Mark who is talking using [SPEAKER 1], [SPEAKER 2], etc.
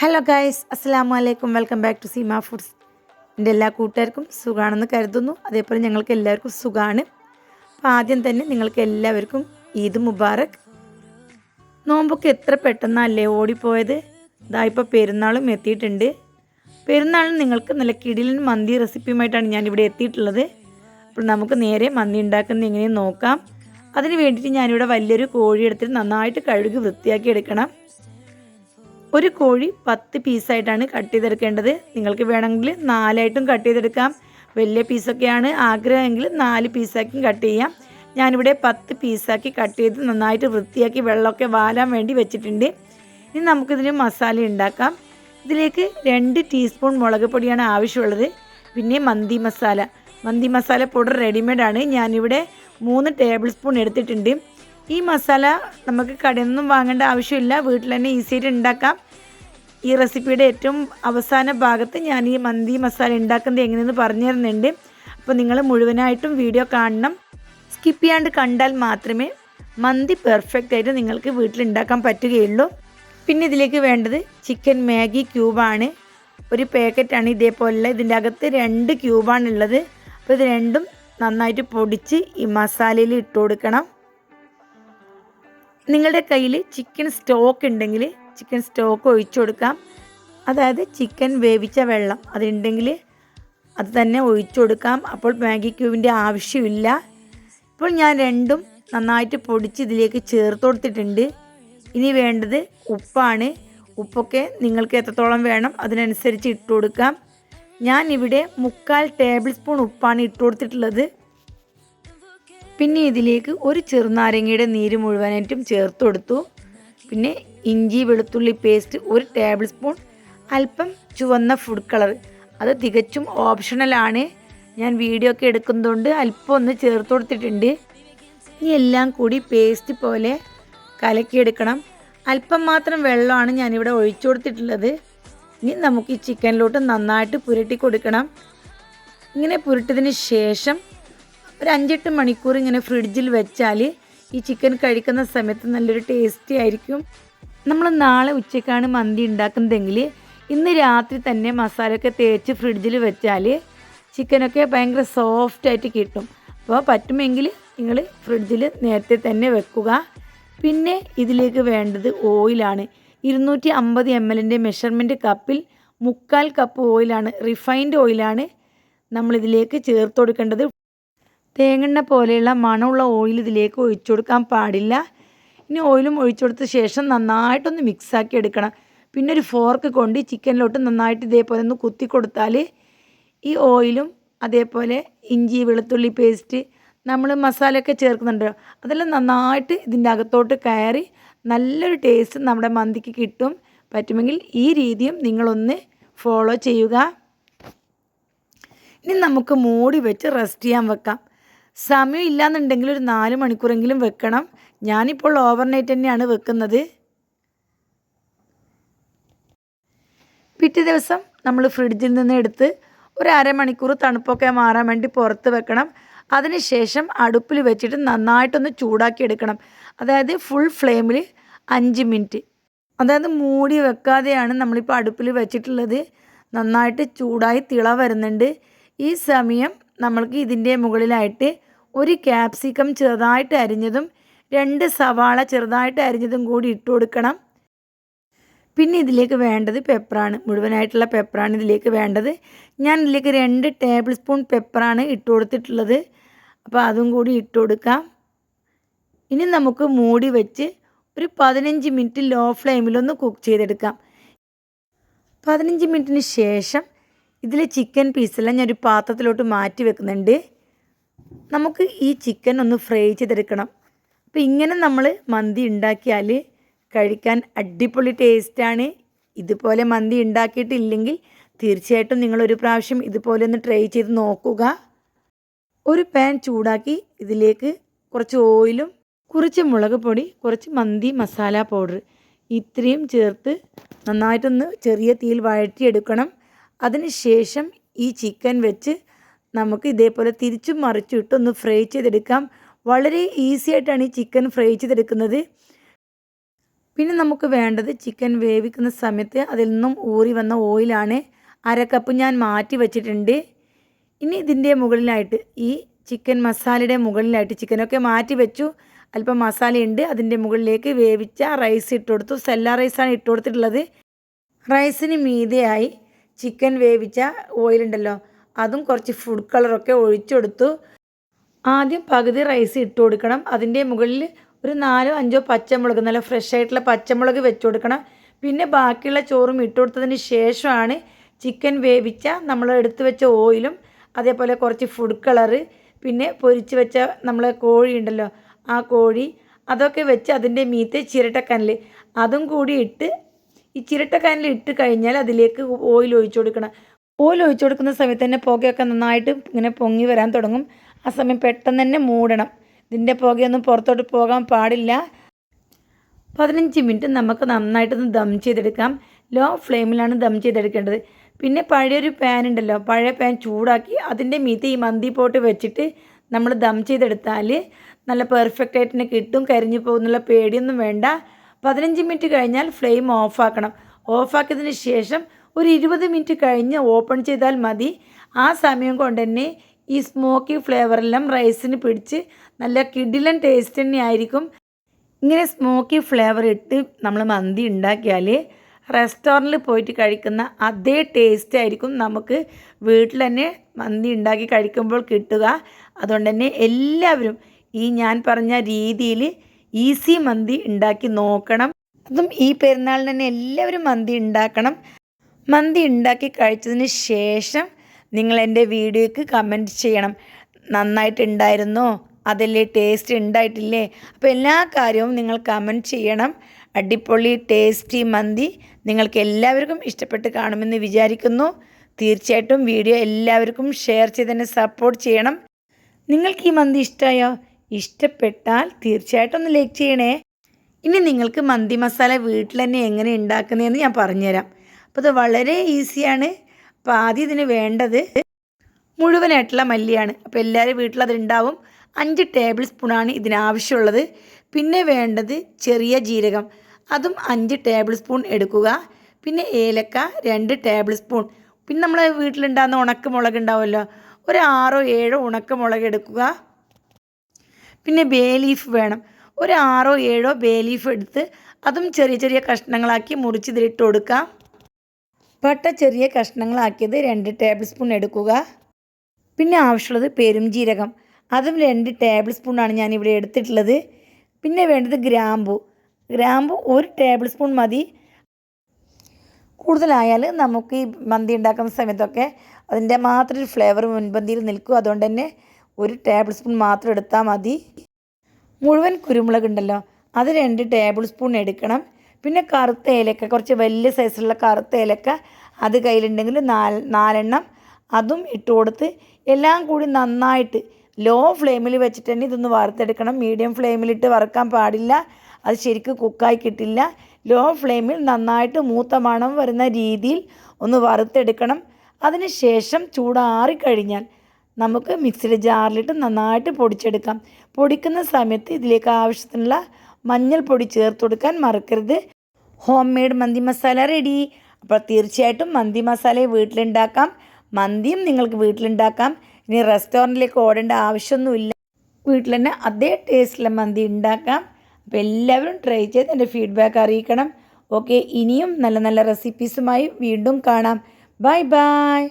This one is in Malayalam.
[SPEAKER 1] ഹലോ ഗായ്സ് അസ്സാം വലൈക്കും welcome back to Seema foods എന്റെ എല്ലാ കൂട്ടുകാർക്കും സുഖമാണെന്ന് കരുതുന്നു. അതേപോലെ ഞങ്ങൾക്ക് എല്ലാവർക്കും സുഖമാണ് അപ്പോൾ ആദ്യം തന്നെ നിങ്ങൾക്ക് എല്ലാവർക്കും ഈദ് മുബാറക്. നോമ്പൊക്കെ എത്ര പെട്ടെന്നല്ലേ ഓടിപ്പോയത്? ഇതാ ഇപ്പോൾ പെരുന്നാളും എത്തിയിട്ടുണ്ട്. പെരുന്നാളിന് നിങ്ങൾക്ക് നല്ല കിടിലൻ മന്തി റെസിപ്പിയുമായിട്ടാണ് ഞാനിവിടെ എത്തിയിട്ടുള്ളത്. അപ്പോൾ നമുക്ക് നേരെ മന്തി ഉണ്ടാക്കുന്നത് എങ്ങനെയും നോക്കാം. അതിന് വേണ്ടിയിട്ട് ഞാനിവിടെ വലിയൊരു കോഴി എടുത്തിട്ട് നന്നായിട്ട് കഴുകി വൃത്തിയാക്കി എടുക്കണം. ഒരു കോഴി പത്ത് പീസായിട്ടാണ് കട്ട് ചെയ്തെടുക്കേണ്ടത്. നിങ്ങൾക്ക് വേണമെങ്കിൽ നാലായിട്ടും കട്ട് ചെയ്തെടുക്കാം. വലിയ പീസൊക്കെയാണ്. ആഗ്രഹമെങ്കിൽ നാല് പീസാക്കിയും കട്ട് ചെയ്യാം. ഞാനിവിടെ പത്ത് പീസാക്കി കട്ട് ചെയ്ത് നന്നായിട്ട് വൃത്തിയാക്കി വെള്ളമൊക്കെ വാലാൻ വേണ്ടി വെച്ചിട്ടുണ്ട്. ഇനി നമുക്കിതിന് മസാല ഉണ്ടാക്കാം. ഇതിലേക്ക് രണ്ട് ടീസ്പൂൺ മുളക് പൊടിയാണ് ആവശ്യമുള്ളത്. പിന്നെ മന്തി മസാല. മന്തി മസാല പൗഡർ റെഡിമെയ്ഡാണ്. ഞാനിവിടെ മൂന്ന് ടേബിൾ സ്പൂൺ എടുത്തിട്ടുണ്ട്. ഈ മസാല നമുക്ക് കടയിൽ നിന്നും വാങ്ങേണ്ട ആവശ്യമില്ല. വീട്ടിൽ തന്നെ ഈസി ആയിട്ട് ഉണ്ടാക്കാം. ഈ റെസിപ്പിയുടെ ഏറ്റവും അവസാന ഭാഗത്ത് ഞാൻ ഈ മന്തി മസാല ഉണ്ടാക്കുന്നത് എങ്ങനെയെന്ന് പറഞ്ഞു തരുന്നുണ്ട്. അപ്പോൾ നിങ്ങൾ മുഴുവനായിട്ടും വീഡിയോ കാണണം. സ്കിപ്പ് ചെയ്യാണ്ട് കണ്ടാൽ മാത്രമേ മന്തി പെർഫെക്റ്റ് ആയിട്ട് നിങ്ങൾക്ക് വീട്ടിൽ ഉണ്ടാക്കാൻ പറ്റുകയുള്ളൂ. പിന്നെ ഇതിലേക്ക് വേണ്ടത് ചിക്കൻ മാഗി ക്യൂബാണ് ഒരു പാക്കറ്റാണ് ഇതേപോലെ ഇതിന്റെ അകത്ത് രണ്ട് ക്യൂബാണുള്ളത് അപ്പോൾ ഇത് രണ്ടും നന്നായിട്ട് പൊടിച്ച് ഈ മസാലയിൽ ഇട്ട് കൊടുക്കണം. നിങ്ങളുടെ കയ്യിൽ ചിക്കൻ സ്റ്റോക്ക് ഉണ്ടെങ്കിൽ ചിക്കൻ സ്റ്റോക്ക് ഒഴിച്ചു കൊടുക്കാം. അതായത് ചിക്കൻ വേവിച്ച വെള്ളം അതുണ്ടെങ്കിൽ അത് തന്നെ ഒഴിച്ചു കൊടുക്കാം. അപ്പോൾ മാഗി ക്യൂബിന്റെ ആവശ്യമില്ല. ഇപ്പോൾ ഞാൻ രണ്ടും നന്നായിട്ട് പൊടിച്ച് ഇതിലേക്ക് ചേർത്ത് കൊടുത്തിട്ടുണ്ട്. ഇനി വേണ്ടത് ഉപ്പാണ്. ഉപ്പൊക്കെ നിങ്ങൾക്ക് എത്രത്തോളം വേണം അതിനനുസരിച്ച് ഇട്ട് കൊടുക്കാം. ഞാൻ ഇവിടെ മുക്കാൽ ടേബിൾ സ്പൂൺ ഉപ്പാണ് ഇട്ട് കൊടുത്തിട്ടുള്ളത്. പിന്നെ ഇതിലേക്ക് ഒരു ചെറുനാരങ്ങയുടെ നീര് മുഴുവനായിട്ടും ചേർത്ത് കൊടുത്തു പിന്നെ ഇഞ്ചി വെളുത്തുള്ളി പേസ്റ്റ് ഒരു ടേബിൾ സ്പൂൺ അല്പം ചുവന്ന ഫുഡ് കളർ അത് തികച്ചും ഓപ്ഷണലാണ് ഞാൻ വീഡിയോ ഒക്കെ എടുക്കുന്നതുകൊണ്ട് അല്പം ഒന്ന് ചേർത്ത് കൊടുത്തിട്ടുണ്ട് ഇനി എല്ലാം കൂടി പേസ്റ്റ് പോലെ കലക്കിയെടുക്കണം. അല്പം മാത്രം വെള്ളമാണ് ഞാനിവിടെ ഒഴിച്ചു കൊടുത്തിട്ടുള്ളത്. ഇനി നമുക്ക് ഈ ചിക്കനിലോട്ട് നന്നായിട്ട് പുരട്ടി കൊടുക്കണം. ഇങ്ങനെ പുരട്ടിയതിന് ശേഷം ഒരു അഞ്ചെട്ട് മണിക്കൂർ ഇങ്ങനെ ഫ്രിഡ്ജിൽ വെച്ചാൽ ഈ ചിക്കൻ കഴിക്കുന്ന സമയത്ത് നല്ലൊരു ടേസ്റ്റി ആയിരിക്കും. നമ്മൾ നാളെ ഉച്ചയ്ക്കാണ് മന്തി ഉണ്ടാക്കുന്നതെങ്കിൽ ഇന്ന് രാത്രി തന്നെ മസാലയൊക്കെ തേച്ച് ഫ്രിഡ്ജിൽ വെച്ചാൽ ചിക്കനൊക്കെ ഭയങ്കര സോഫ്റ്റ് ആയിട്ട് കിട്ടും. അപ്പോൾ പറ്റുമെങ്കിൽ നിങ്ങൾ ഫ്രിഡ്ജിൽ നേരത്തെ തന്നെ വെക്കുക. പിന്നെ ഇതിലേക്ക് വേണ്ടത് ഓയിലാണ് ഇരുന്നൂറ്റി അമ്പത് എം എല്ലിന്റെ മെഷർമെന്റ് കപ്പിൽ മുക്കാൽ കപ്പ് ഓയിലാണ് റിഫൈൻഡ് ഓയിലാണ് നമ്മളിതിലേക്ക് ചേർത്ത് കൊടുക്കേണ്ടത് തേങ്ങണ്ണ പോലെയുള്ള മണമുള്ള ഓയിൽ ഇതിലേക്ക് ഒഴിച്ചു കൊടുക്കാൻ പാടില്ല. ഇനി ഓയിലും ഒഴിച്ചു കൊടുത്ത ശേഷം നന്നായിട്ടൊന്ന് മിക്സാക്കി എടുക്കണം. പിന്നെ ഒരു ഫോർക്ക് കൊണ്ട് ചിക്കനിലോട്ട് നന്നായിട്ട് ഇതേപോലെ ഒന്ന് കുത്തി കൊടുത്താൽ ഈ ഓയിലും അതേപോലെ ഇഞ്ചി വെളുത്തുള്ളി പേസ്റ്റ് നമ്മൾ മസാലയൊക്കെ ചേർക്കുന്നുണ്ട് അതെല്ലാം നന്നായിട്ട് ഇതിന്റെ അകത്തോട്ട് കയറി നല്ലൊരു ടേസ്റ്റ് നമ്മുടെ മന്തിക്ക് കിട്ടും. പറ്റുമെങ്കിൽ ഈ രീതിയും നിങ്ങളൊന്ന് ഫോളോ ചെയ്യുക. ഇനി നമുക്ക് മൂടി വെച്ച് റെസ്റ്റ് ചെയ്യാൻ വെക്കാം. സമയം ഇല്ലാന്നുണ്ടെങ്കിൽ ഒരു നാല് മണിക്കൂറെങ്കിലും വെക്കണം. ഞാനിപ്പോൾ ഓവർനൈറ്റ് തന്നെയാണ് വെക്കുന്നത്. പിറ്റേ ദിവസം നമ്മൾ ഫ്രിഡ്ജിൽ നിന്ന് എടുത്ത് ഒരു അരമണിക്കൂർ തണുപ്പൊക്കെ മാറാൻ വേണ്ടി പുറത്ത് വെക്കണം. അതിനുശേഷം അടുപ്പിൽ വെച്ചിട്ട് നന്നായിട്ടൊന്ന് ചൂടാക്കി എടുക്കണം. അതായത് ഫുൾ ഫ്ലെയിമിൽ അഞ്ച് മിനിറ്റ്. അതായത് മൂടി വെക്കാതെയാണ് നമ്മളിപ്പോൾ അടുപ്പിൽ വെച്ചിട്ടുള്ളത്. നന്നായിട്ട് ചൂടായി തിള വരുന്നുണ്ട്. ഈ സമയം നമ്മൾക്ക് ഇതിന്റെ മുകളിലായിട്ട് ഒരു ക്യാപ്സിക്കം ചെറുതായിട്ട് അരിഞ്ഞതും രണ്ട് സവാള ചെറുതായിട്ട് അരിഞ്ഞതും കൂടി ഇട്ട് കൊടുക്കണം. പിന്നെ ഇതിലേക്ക് വേണ്ടത് പെപ്പറാണ് മുഴുവനായിട്ടുള്ള പെപ്പറാണ് ഇതിലേക്ക് വേണ്ടത്. ഞാൻ ഇതിലേക്ക് രണ്ട് ടേബിൾ സ്പൂൺ പെപ്പറാണ് ഇട്ട് കൊടുത്തിട്ടുള്ളത്. അപ്പോൾ അതും കൂടി ഇട്ട് കൊടുക്കാം. ഇനി നമുക്ക് മൂടി വെച്ച് ഒരു പതിനഞ്ച് മിനിറ്റ് ലോ ഫ്ലെയിമിലൊന്ന് കുക്ക് ചെയ്തെടുക്കാം. പതിനഞ്ച് മിനിറ്റിന് ശേഷം ഇതിലെ ചിക്കൻ പീസെല്ലാം ഞാനൊരു പാത്രത്തിലോട്ട് മാറ്റി വെക്കുന്നുണ്ട്. നമുക്ക് ഈ ചിക്കൻ ഒന്ന് ഫ്രൈ ചെയ്തെടുക്കണം. അപ്പോൾ ഇങ്ങനെ നമ്മൾ മന്തി ഉണ്ടാക്കിയാൽ കഴിക്കാൻ അടിപൊളി ടേസ്റ്റാണ് ഇതുപോലെ മന്തി ഉണ്ടാക്കിയിട്ടില്ലെങ്കിൽ തീർച്ചയായിട്ടും നിങ്ങളൊരു പ്രാവശ്യം ഇതുപോലെ ഒന്ന് ട്രൈ ചെയ്ത് നോക്കുക. ഒരു പാൻ ചൂടാക്കി ഇതിലേക്ക് കുറച്ച് ഓയിലും കുറച്ച് മുളക് പൊടി കുറച്ച് മന്തി മസാല പൗഡർ ഇത്രയും ചേർത്ത് നന്നായിട്ടൊന്ന് ചെറിയ തീയിൽ വഴറ്റിയെടുക്കണം. അതിന് ശേഷം ഈ ചിക്കൻ വെച്ച് നമുക്ക് ഇതേപോലെ തിരിച്ചും മറിച്ചും ഒന്ന് ഫ്രൈ ചെയ്തെടുക്കാം. വളരെ ഈസി ആയിട്ടാണ് ഈ ചിക്കൻ ഫ്രൈ ചെയ്തെടുക്കുന്നത്. പിന്നെ നമുക്ക് വേണ്ടത് ചിക്കൻ വേവിക്കുന്ന സമയത്ത് അതിൽ നിന്നും ഊറി വന്ന ഓയിലാണ് അര കപ്പ് ഞാൻ മാറ്റി വച്ചിട്ടുണ്ട്. ഇനി ഇതിന്റെ മുകളിലായിട്ട് ഈ ചിക്കൻ മസാലയുടെ മുകളിലായിട്ട് ചിക്കനൊക്കെ മാറ്റി വെച്ചു. അല്പം മസാലയുണ്ട്. അതിന്റെ മുകളിലേക്ക് വേവിച്ച റൈസ് ഇട്ട് കൊടുത്തു. സെല്ല റൈസാണ് ഇട്ട് കൊടുത്തിട്ടുള്ളത്. റൈസിന് മീതെയായി ചിക്കൻ വേവിച്ച ഓയിലുണ്ടല്ലോ. അതും കുറച്ച് ഫുഡ് കളറൊക്കെ ഒഴിച്ചെടുത്തു. ആദ്യം പകുതി റൈസ് ഇട്ട് കൊടുക്കണം. അതിന്റെ മുകളിൽ ഒരു നാലോ അഞ്ചോ പച്ചമുളക് നല്ല ഫ്രഷ് ആയിട്ടുള്ള പച്ചമുളക് വെച്ച് കൊടുക്കണം. പിന്നെ ബാക്കിയുള്ള ചോറും ഇട്ട് കൊടുത്തതിന് ശേഷമാണ് ചിക്കൻ വേവിച്ച നമ്മൾ എടുത്തു വെച്ച ഓയിലും അതേപോലെ കുറച്ച് ഫുഡ് കളറ് പിന്നെ പൊരിച്ച് വെച്ച നമ്മളെ കോഴി ഉണ്ടല്ലോ ആ കോഴി അതൊക്കെ വെച്ച് അതിന്റെ മീത്തെ ചിരട്ടക്കനൽ അതും കൂടി ഇട്ട് ഈ ചിരട്ടക്കനൽ ഇട്ട് കഴിഞ്ഞാൽ അതിലേക്ക് ഓയിൽ ഒഴിച്ചു കൊടുക്കണം. ഓയിൽ ഒഴിച്ചു കൊടുക്കുന്ന സമയത്ത് തന്നെ പുകയൊക്കെ നന്നായിട്ട് ഇങ്ങനെ പൊങ്ങി വരാൻ തുടങ്ങും. ആ സമയം പെട്ടെന്ന് തന്നെ മൂടണം. ഇതിന്റെ പുകയൊന്നും പുറത്തോട്ട് പോകാൻ പാടില്ല. പതിനഞ്ച് മിനിറ്റ് നമുക്ക് നന്നായിട്ടൊന്ന് ദം ചെയ്തെടുക്കാം. ലോ ഫ്ലെയിമിലാണ് ദം ചെയ്തെടുക്കേണ്ടത്. പിന്നെ പഴയൊരു പാൻ ഉണ്ടല്ലോ പഴയ പാൻ ചൂടാക്കി അതിന്റെ മീത്ത് ഈ മന്തി പോട്ട് വെച്ചിട്ട് നമ്മൾ ദം ചെയ്തെടുത്താൽ നല്ല പെർഫെക്റ്റ് ആയിട്ട് തന്നെ കിട്ടും കരിഞ്ഞു പോകുന്നുള്ള പേടിയൊന്നും വേണ്ട. പതിനഞ്ച് മിനിറ്റ് കഴിഞ്ഞാൽ ഫ്ലെയിം ഓഫാക്കണം ഓഫാക്കിയതിന് ശേഷം ഒരു ഇരുപത് മിനിറ്റ് കഴിഞ്ഞ് ഓപ്പൺ ചെയ്താൽ മതി. ആ സമയം കൊണ്ട് തന്നെ ഈ സ്മോക്കി ഫ്ലേവറെല്ലാം റൈസിന് പിടിച്ച് നല്ല കിഡിലൻ ടേസ്റ്റ് തന്നെ ആയിരിക്കും. ഇങ്ങനെ സ്മോക്കി ഫ്ലേവർ ഇട്ട് നമ്മൾ മന്തി ഉണ്ടാക്കിയാൽ റെസ്റ്റോറന്റിൽ പോയിട്ട് കഴിക്കുന്ന അതേ ടേസ്റ്റ് ആയിരിക്കും നമുക്ക് വീട്ടിൽ തന്നെ മന്തി ഉണ്ടാക്കി കഴിക്കുമ്പോൾ കിട്ടുക. അതുകൊണ്ട് തന്നെ എല്ലാവരും ഈ ഞാൻ പറഞ്ഞ രീതിയിൽ ഈസി മന്തി ഉണ്ടാക്കി നോക്കണം. അതും ഈ പെരുന്നാളിന് തന്നെ എല്ലാവരും മന്തി ഉണ്ടാക്കണം. മന്തി ഉണ്ടാക്കി കഴിച്ചതിന് ശേഷം നിങ്ങൾ എന്റെ വീഡിയോയ്ക്ക് കമന്റ് ചെയ്യണം. നന്നായിട്ടുണ്ടായിരുന്നോ. അതല്ലേ? ടേസ്റ്റ് ഉണ്ടായിട്ടില്ലേ? അപ്പോൾ എല്ലാ കാര്യവും നിങ്ങൾ കമന്റ് ചെയ്യണം. അടിപൊളി ടേസ്റ്റി മന്തി നിങ്ങൾക്ക് എല്ലാവർക്കും ഇഷ്ടപ്പെട്ട് കാണുമെന്ന് വിചാരിക്കുന്നു. തീർച്ചയായിട്ടും വീഡിയോ എല്ലാവർക്കും ഷെയർ ചെയ്ത് തന്നെ സപ്പോർട്ട് ചെയ്യണം. നിങ്ങൾക്ക് ഈ മന്തി ഇഷ്ടമായോ ഇഷ്ടപ്പെട്ടാൽ തീർച്ചയായിട്ടും ഒന്ന് ലൈക്ക് ചെയ്യണേ. ഇനി നിങ്ങൾക്ക് മന്തി മസാല വീട്ടിൽ തന്നെ എങ്ങനെ ഉണ്ടാക്കുന്നതെന്ന് ഞാൻ പറഞ്ഞുതരാം. അപ്പോൾ ഇത് വളരെ ഈസിയാണ്. അപ്പോൾ ആദ്യം ഇതിന് വേണ്ടത് മുഴുവനായിട്ടുള്ള മല്ലിയാണ്. അപ്പോൾ എല്ലാവരും വീട്ടിൽ അതുണ്ടാവും അഞ്ച് ടേബിൾ സ്പൂണാണ് ഇതിനാവശ്യമുള്ളത് പിന്നെ വേണ്ടത് ചെറിയ ജീരകം. അതും അഞ്ച് ടേബിൾ സ്പൂൺ എടുക്കുക. പിന്നെ ഏലക്ക രണ്ട് ടേബിൾ സ്പൂൺ പിന്നെ നമ്മൾ വീട്ടിലുണ്ടാകുന്ന ഉണക്കമുളക് ഉണ്ടാവുമല്ലോ. ഒരു ആറോ ഏഴോ ഉണക്കമുളക് എടുക്കുക. പിന്നെ ബേ ലീഫ് വേണം. ഒരു ആറോ ഏഴോ ബേ ലീഫ് എടുത്ത് അതും ചെറിയ ചെറിയ കഷ്ണങ്ങളാക്കി മുറിച്ച് ഇതിലിട്ട് കൊടുക്കാം. പട്ട ചെറിയ കഷ്ണങ്ങളാക്കിയത് രണ്ട് ടേബിൾ സ്പൂൺ എടുക്കുക. പിന്നെ ആവശ്യമുള്ളത് പെരുംജീരകം അതും രണ്ട് ടേബിൾ സ്പൂണാണ് ഇവിടെ എടുത്തിട്ടുള്ളത്. പിന്നെ വേണ്ടത് ഗ്രാമ്പു. ഗ്രാമ്പു ഒരു ടേബിൾ സ്പൂൺ മതി. കൂടുതലായാൽ നമുക്ക് ഈ മന്തി ഉണ്ടാക്കുന്ന സമയത്തൊക്കെ അതിന്റെ മാത്രം ഒരു ഫ്ലേവർ മുൻപന്തിയിൽ നിൽക്കും. അതുകൊണ്ട് തന്നെ ഒരു ടേബിൾ സ്പൂൺ മാത്രം എടുത്താൽ മതി. മുഴുവൻ കുരുമുളക് ഉണ്ടല്ലോ അത് രണ്ട് ടേബിൾ സ്പൂൺ എടുക്കണം. പിന്നെ കറുത്ത ഏലക്ക കുറച്ച് വലിയ സൈസിലുള്ള കറുത്ത ഏലക്ക അത് കയ്യിലുണ്ടെങ്കിൽ നാല് നാലെണ്ണം അതും ഇട്ട് കൊടുത്ത് എല്ലാം കൂടി നന്നായിട്ട് ലോ ഫ്ലെയിമിൽ വെച്ചിട്ട് തന്നെ ഇതൊന്ന് വറുത്തെടുക്കണം. മീഡിയം ഫ്ലെയിമിലിട്ട് വറുക്കാൻ പാടില്ല. അത് ശരിക്കും കുക്കായി കിട്ടില്ല. ലോ ഫ്ലെയിമിൽ നന്നായിട്ട് മൂത്ത മണം വരുന്ന രീതിയിൽ ഒന്ന് വറുത്തെടുക്കണം. അതിനുശേഷം ചൂടാറിക്കഴിഞ്ഞാൽ നമുക്ക് മിക്സിയുടെ ജാറിലിട്ട് നന്നായിട്ട് പൊടിച്ചെടുക്കാം. പൊടിക്കുന്ന സമയത്ത് ഇതിലേക്ക് ആവശ്യത്തിനുള്ള മഞ്ഞൾപ്പൊടി ചേർത്ത് കൊടുക്കാൻ മറക്കരുത്. ഹോം മെയ്ഡ് മന്തി മസാല റെഡി അപ്പോൾ തീർച്ചയായിട്ടും മന്തി മസാല വീട്ടിലുണ്ടാക്കാം. മന്തിയും നിങ്ങൾക്ക് വീട്ടിലുണ്ടാക്കാം. ഇനി റെസ്റ്റോറന്റിലേക്ക് ഓടേണ്ട ആവശ്യമൊന്നുമില്ല. വീട്ടിൽ തന്നെ അതേ ടേസ്റ്റിലെ മന്തി ഉണ്ടാക്കാം. അപ്പോൾ എല്ലാവരും ട്രൈ ചെയ്ത് എന്റെ ഫീഡ്ബാക്ക് അറിയിക്കണം. ഓക്കെ ഇനിയും നല്ല നല്ല റെസിപ്പീസുമായി വീണ്ടും കാണാം. Bye bye